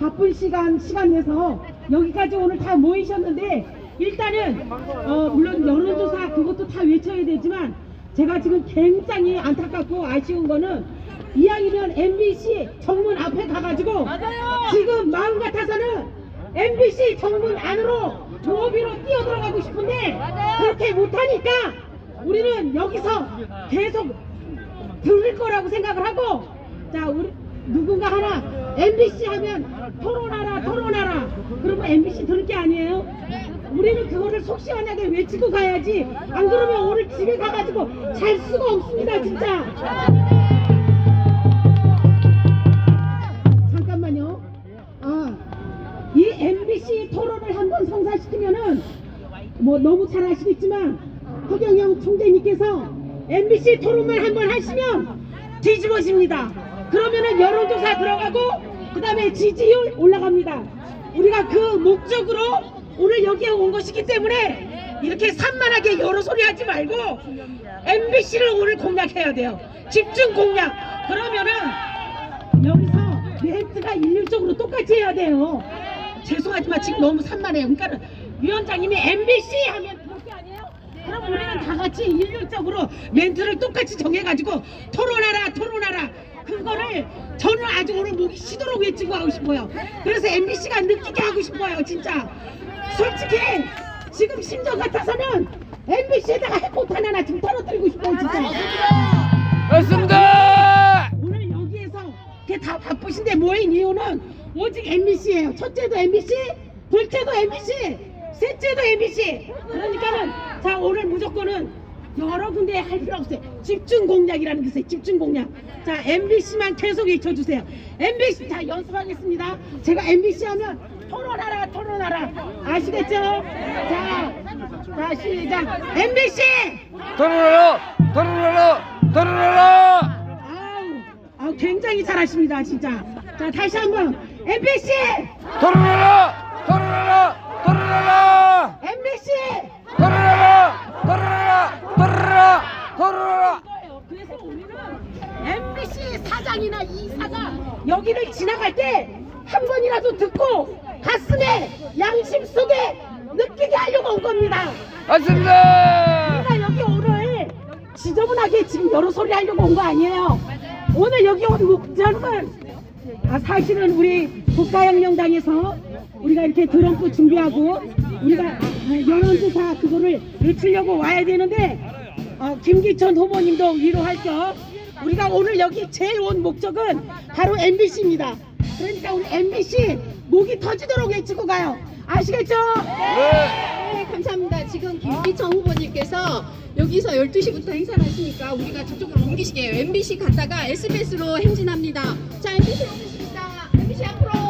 바쁜 시간 시간 내서 여기까지 오늘 다 모이셨는데 일단은 어 물론 여론조사 그것도 다 외쳐야 되지만 제가 지금 굉장히 안타깝고 아쉬운 거는 이왕이면 MBC 정문 앞에 가가지고 지금 마음 같아서는 MBC 정문 안으로 로비로 뛰어들어가고 싶은데 그렇게 못하니까 우리는 여기서 계속 들을 거라고 생각을 하고 자 우리 누군가 하나 MBC 하면 토론하라 토론하라. 그러면 MBC 들을 게 아니에요? 우리는 그거를 속 시원하게 외치고 가야지. 안 그러면 오늘 집에 가가지고 잘 수가 없습니다 진짜. 잠깐만요. 아 이 MBC 토론을 한번 성사시키면은 뭐 너무 잘 아시겠지만 허경영 총재님께서 MBC 토론만 한번 하시면 뒤집어집니다. 그러면은 여론조사 들어가고 그 다음에 지지율 올라갑니다. 우리가 그 목적으로 오늘 여기에 온 것이기 때문에 이렇게 산만하게 여러 소리 하지 말고 MBC를 오늘 공략해야 돼요. 집중 공략. 그러면은 여기서 멘트가 일률적으로 똑같이 해야 돼요. 죄송하지만 지금 너무 산만해요. 그러니까 위원장님이 MBC 하면 그렇게 아니에요? 그럼 우리는 다 같이 일률적으로 멘트를 똑같이 정해가지고 토론하라 토론하라 그거를 저는 아주 오늘 목이 쉬도록 외치고 하고 싶어요. 그래서 MBC가 느끼게 하고 싶어요, 진짜. 솔직히 지금 심정 같아서는 MBC에다가 해포탄 하나 지금 떨어뜨리고 싶어요, 진짜. 맞습니다. 오늘 여기에서 이렇게 다 바쁘신데 모인 이유는 오직 MBC예요. 첫째도 MBC, 둘째도 MBC, 셋째도 MBC. 그러니까는 자 오늘 무조건은 여러 군데 할 필요 없어요. 집중 공략이라는 게 있어요. 집중 공략. 자 MBC만 계속 외쳐주세요. MBC 자 연습하겠습니다. 제가 MBC 하면 토론하라 토론하라 아시겠죠? 자, 자 시작. MBC. 토론하라, 토론하라, 토론하라. 아우, 아우 굉장히 잘하십니다 진짜. 자 다시 한 번 MBC, 토론하라, 토론하라, 토론하라, MBC. 사장이나 이사가 여기를 지나갈 때 한 번이라도 듣고 가슴에 양심 속에 느끼게 하려고 온 겁니다. 맞습니다. 우리가 여기 오늘 지저분하게 지금 여러 소리 하려고 온 거 아니에요. 오늘 여기 온 목적은 아, 사실은 우리 국가혁명당에서 우리가 이렇게 드럼프 준비하고 우리가 아, 여론조사 그거를 외치려고 와야 되는데 어, 김기천 후보님도 위로할 겸 우리가 오늘 여기 제일 온 목적은 바로 MBC입니다. 그러니까 우리 MBC 목이 터지도록 외치고 가요. 아시겠죠? 네. 네, 감사합니다. 지금 김기청 후보님께서 여기서 12시부터 행사를 하시니까 우리가 저쪽으로 옮기시게요. MBC 갔다가 SBS로 행진합니다. 자, MBC 오셨습니다. MBC 앞으로.